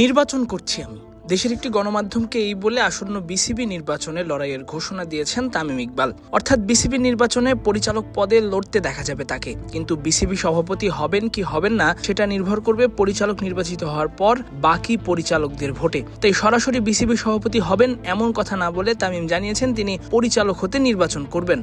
নির্বাচন করছি আমি। দেশের একটি গণমাধ্যমকে এই বলে আসন্ন বিসিবি নির্বাচনে লড়াইয়ের ঘোষণা দিয়েছেন তামিম ইকবাল। অর্থাৎ বিসিবি নির্বাচনে পরিচালক পদে লড়তে দেখা যাবে তাকে। কিন্তু বিসিবি সভাপতি হবেন কি হবেন না, সেটা নির্ভর করবে পরিচালক নির্বাচিত হওয়ার পর বাকি পরিচালকদের ভোটে। তাই সরাসরি বিসিবি সভাপতি হবেন এমন কথা না বলে তামিম জানিয়েছেন তিনি পরিচালক হতে নির্বাচন করবেন।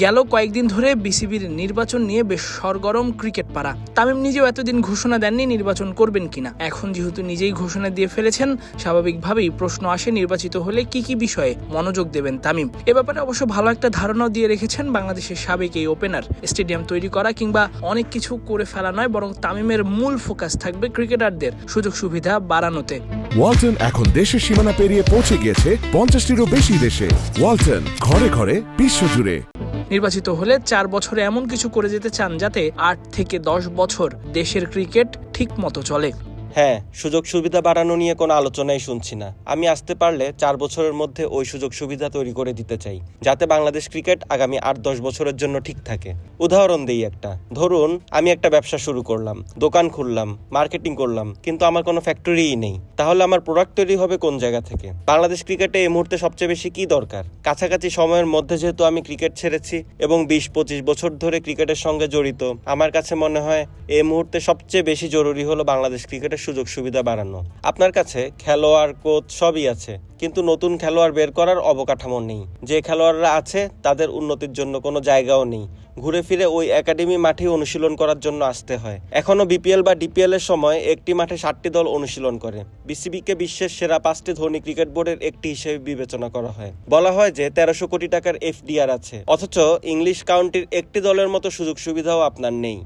গেল কয়েকদিন ধরে বিসিবির নির্বাচন নিয়ে বেশ সরগরম ক্রিকেট পাড়া। তামিম নিজেও এতদিন ঘোষণা দেননি নির্বাচন করবেন কিনা। এখন যেহেতু নিজেই ঘোষণা দিয়ে ফেলেছেন, স্বাভাবিকভাবেই প্রশ্ন আসে নির্বাচিত হলে কি কি বিষয়ে মনোযোগ দেবেন তামিম। এ ব্যাপারে অবশ্য ভালো একটা ধারণাও দিয়ে রেখেছেন বাংলাদেশের সাবেক এই ওপেনার। স্টেডিয়াম তৈরি করা কিংবা অনেক কিছু করে ফেলা নয়, বরং তামিমের মূল ফোকাস থাকবে ক্রিকেটারদের সুযোগ সুবিধা বাড়ানোতে। ওয়ালটন এখন দেশের সীমানা পেরিয়ে পৌঁছে গিয়েছে পঞ্চাশটিরও বেশি দেশে। ওয়ালটন ঘরে ঘরে বিশ্বজুড়ে। নির্বাচিত হলে চার বছরে এমন কিছু করে যেতে চান যাতে আট থেকে দশ বছর দেশের ক্রিকেট ঠিক মতো চলে। হ্যাঁ সুযোগ সুবিধা বাড়ানো নিয়ে কোনো আলোচনাই শুনছি না। আমি আসতে পারলে চার বছরের মধ্যে ওই সুযোগ সুবিধা তৈরি করে দিতে চাই, যাতে বাংলাদেশ ক্রিকেট আগামী আট দশ বছরের জন্য ঠিক থাকে। উদাহরণ দিই একটা। ধরুন, আমি একটা ব্যবসা শুরু করলাম, দোকান খুললাম মার্কেটিং করলাম, কিন্তু আমার কোনো ফ্যাক্টরিই নেই। তাহলে আমার প্রোডাক্ট তৈরি হবে কোন জায়গা থেকে? বাংলাদেশ ক্রিকেটে এই মুহূর্তে সবচেয়ে বেশি কি দরকার? কাছাকাছি সময়ের মধ্যে যেহেতু আমি ক্রিকেট ছেড়েছি এবং বিশ পঁচিশ বছর ধরে ক্রিকেটের সঙ্গে জড়িত, আমার কাছে মনে হয় এই মুহূর্তে সবচেয়ে বেশি জরুরি হলো বাংলাদেশ ক্রিকেটের সুযোগ সুবিধা বাড়ানো। আপনার কাছে খেলোয়াড় কোচ সবই আছে। কিন্তু নতুন খেলোয়াড় বের করার অবকাঠামো নেই। যে খেলোয়াড়রা আছে, তাদের উন্নতির জন্য কোনো জায়গাও নেই। ঘুরে ফিরে ওই একাডেমি মাঠে অনুশীলন করার জন্য আসতে হয়। এখনও বিপিএল বা ডিপিএল এর সময় একটি মাঠে ষাটটি দল অনুশীলন করে। বিসিবিকে বিশ্বের সেরা পাঁচটি ধনী ক্রিকেট বোর্ডের একটি হিসেবে বিবেচনা করা হয়। বলা হয় যে, তেরোশো কোটি টাকার এফডিআর আছে। অথচ ইংলিশ কাউন্টির একটি দলের মতো সুযোগ সুবিধাও আপনার নেই।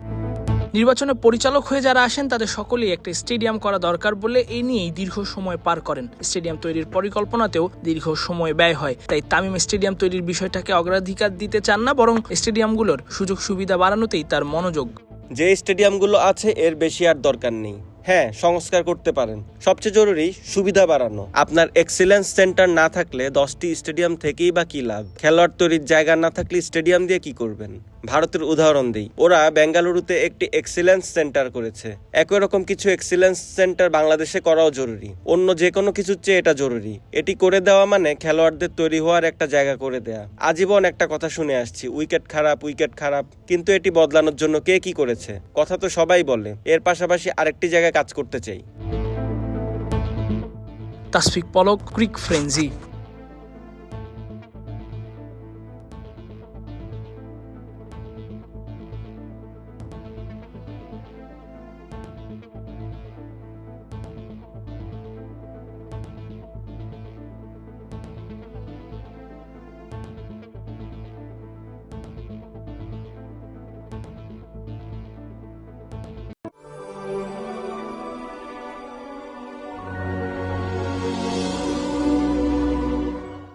নির্বাচনে পরিচালক হয়ে যারা আসেন, তাদের সকলেই একটা স্টেডিয়াম করা দরকার বলে এই নিয়েই দীর্ঘ সময় পার করেন। স্টেডিয়াম তৈরির পরিকল্পনাতেও দীর্ঘ সময় ব্যয় হয়। তাই তামিম স্টেডিয়াম তৈরির বিষয়টাকে অগ্রাধিকার দিতে চান না, বরং স্টেডিয়ামগুলোর সুযোগ সুবিধা বাড়ানোতেই তার মনোযোগ। যে স্টেডিয়ামগুলো আছে, এর বেশি আর দরকার নেই। হ্যাঁ সংস্কার করতে পারেন। সবচেয়ে জরুরি, সুবিধা বাড়ানো। আপনার এক্সিলেন্স সেন্টার না থাকলে দশটি স্টেডিয়াম থেকেই বা কি লাভ? খেলোয়াড় তৈরির জায়গা না থাকলে স্টেডিয়াম দিয়ে কি করবেন? ভারতের উদাহরণ দিই। ওরা বেঙ্গালুরুতে একটি এক্সিলেন্স সেন্টার করেছে। একই রকম কিছু এক্সিলেন্স সেন্টার বাংলাদেশে করাও জরুরি। অন্য যে কোনো কিছুর চেয়ে এটা জরুরি। এটি করে দেওয়া মানে খেলোয়াড়দের তৈরি হওয়ার একটা জায়গা করে দেয়া। আজীবন একটা কথা শুনে আসছি, উইকেট খারাপ উইকেট খারাপ। কিন্তু এটি বদলানোর জন্য কে কি করেছে? কথা তো সবাই বলে। এর পাশাপাশি আরেকটি জায়গায় কাজ করতে চাই। তাসফিক পলক, ক্রিক ফ্রেঞ্জি